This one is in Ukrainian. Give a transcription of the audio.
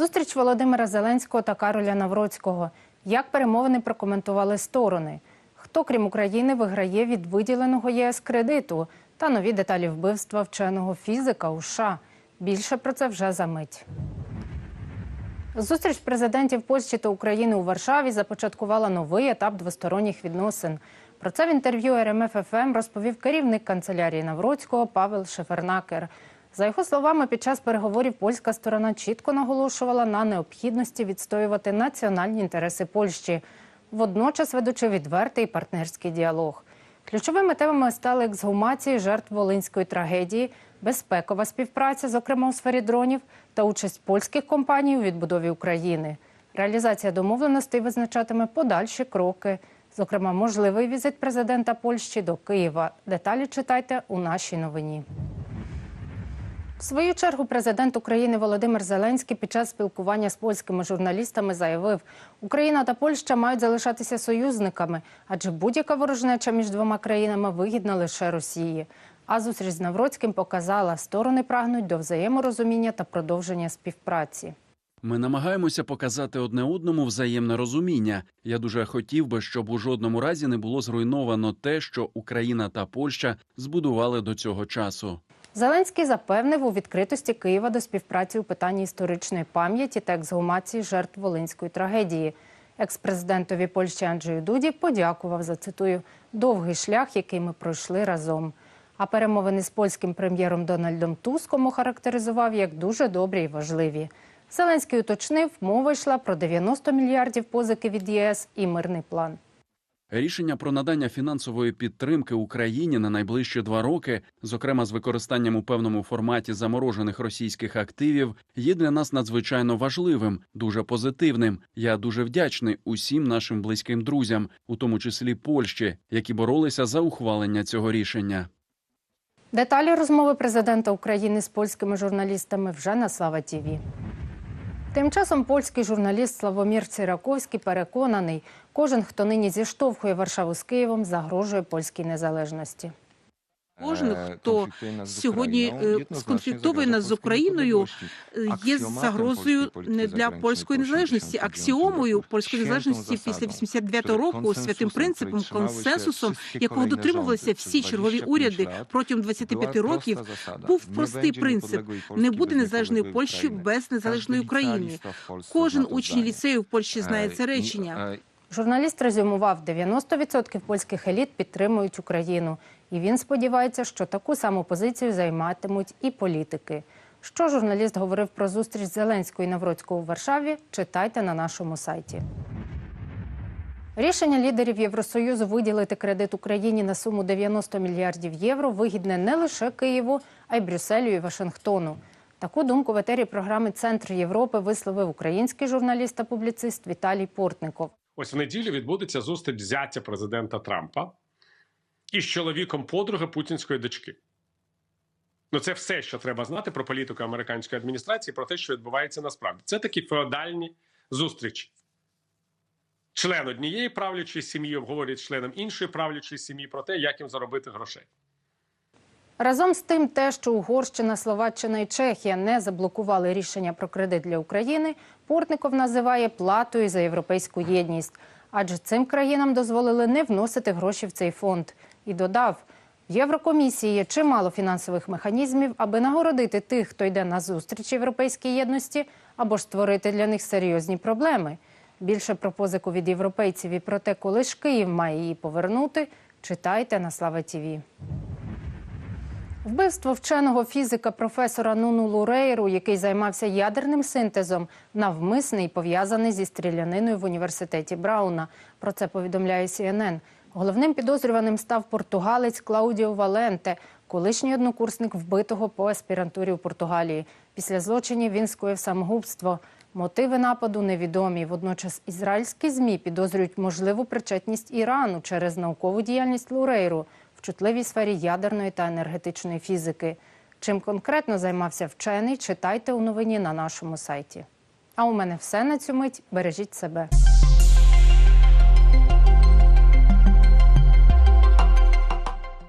Зустріч Володимира Зеленського та Кароля Навроцького. Як перемовини прокоментували сторони? Хто, крім України, виграє від виділеного ЄС кредиту та нові деталі вбивства вченого фізика у США? Більше про це вже за мить. Зустріч президентів Польщі та України у Варшаві започаткувала новий етап двосторонніх відносин. Про це в інтерв'ю РМФ ФМ розповів керівник канцелярії Навроцького Павел Шефернакер. За його словами, під час переговорів польська сторона чітко наголошувала на необхідності відстоювати національні інтереси Польщі, водночас ведучи відвертий партнерський діалог. Ключовими темами стали ексгумації жертв волинської трагедії, безпекова співпраця, зокрема у сфері дронів, та участь польських компаній у відбудові України. Реалізація домовленостей визначатиме подальші кроки, зокрема, можливий візит президента Польщі до Києва. Деталі читайте у нашій новині. В свою чергу президент України Володимир Зеленський під час спілкування з польськими журналістами заявив, Україна та Польща мають залишатися союзниками, адже будь-яка ворожнеча між двома країнами вигідна лише Росії. А зустріч з Навроцьким показала, сторони прагнуть до взаєморозуміння та продовження співпраці. Ми намагаємося показати одне одному взаємне розуміння. Я дуже хотів би, щоб у жодному разі не було зруйновано те, що Україна та Польща збудували до цього часу. Зеленський запевнив у відкритості Києва до співпраці у питанні історичної пам'яті та ексгумації жертв волинської трагедії. Екс-президентові Польщі Анджею Дуді подякував за цитую довгий шлях, який ми пройшли разом. А перемовини з польським прем'єром Дональдом Туском охарактеризував як дуже добрі і важливі. Зеленський уточнив, мова йшла про 90 мільярдів позики від ЄС і мирний план. Рішення про надання фінансової підтримки Україні на найближчі два роки, зокрема з використанням у певному форматі заморожених російських активів, є для нас надзвичайно важливим, дуже позитивним. Я дуже вдячний усім нашим близьким друзям, у тому числі Польщі, які боролися за ухвалення цього рішення. Деталі розмови президента України з польськими журналістами вже на Слава Тіві. Тим часом польський журналіст Славомір Цираковський переконаний, кожен, хто нині зіштовхує Варшаву з Києвом, загрожує польській незалежності. Кожен, Е, хто сьогодні е, нас з Україною, е, є загрозою не для польської незалежності, аксіомою польської незалежності після zasadą, 89-го року, святим принципом, консенсусом, якого дотримувалися всі чергові уряди протягом była 25 років, був простий принцип: не буде незалежної Польщі без незалежної України. Кожен учень ліцею в Польщі знає Е, це речення. Журналіст резюмував, 90% польських еліт підтримують Україну. І він сподівається, що таку саму позицію займатимуть і політики. Що журналіст говорив про зустріч Зеленського і Навроцького у Варшаві, читайте на нашому сайті. Рішення лідерів Євросоюзу виділити кредит Україні на суму 90 мільярдів євро вигідне не лише Києву, а й Брюсселю і Вашингтону. Таку думку в етері програми Центр Європи висловив український журналіст та публіцист Віталій Портников. Ось в неділю відбудеться зустріч зятя президента Трампа із чоловіком подруги путінської дочки. Ну, це все, що треба знати про політику американської адміністрації, про те, що відбувається насправді. Це такі феодальні зустрічі. Член однієї правлячої сім'ї обговорює з членом іншої правлячої сім'ї про те, як їм заробити грошей. Разом з тим, те, що Угорщина, Словаччина і Чехія не заблокували рішення про кредит для України, Портников називає платою за європейську єдність. Адже цим країнам дозволили не вносити гроші в цей фонд. І додав, в Єврокомісії є чимало фінансових механізмів, аби нагородити тих, хто йде на зустріч європейській єдності, або ж створити для них серйозні проблеми. Більше про позику від європейців і про те, коли ж Київ має її повернути, читайте на Слава Тіві. Вбивство вченого фізика професора Нуну Лурейру, який займався ядерним синтезом, навмисне і пов'язаний зі стріляниною в університеті Брауна. Про це повідомляє CNN. Головним підозрюваним став португалець Клаудіо Валенте, колишній однокурсник вбитого по аспірантурі у Португалії. Після злочинів він скоїв самогубство. Мотиви нападу невідомі. Водночас ізраїльські змі підозрюють можливу причетність Ірану через наукову діяльність Лурейру в чутливій сфері ядерної та енергетичної фізики. Чим конкретно займався вчений, читайте у новині на нашому сайті. А у мене все на цю мить. Бережіть себе.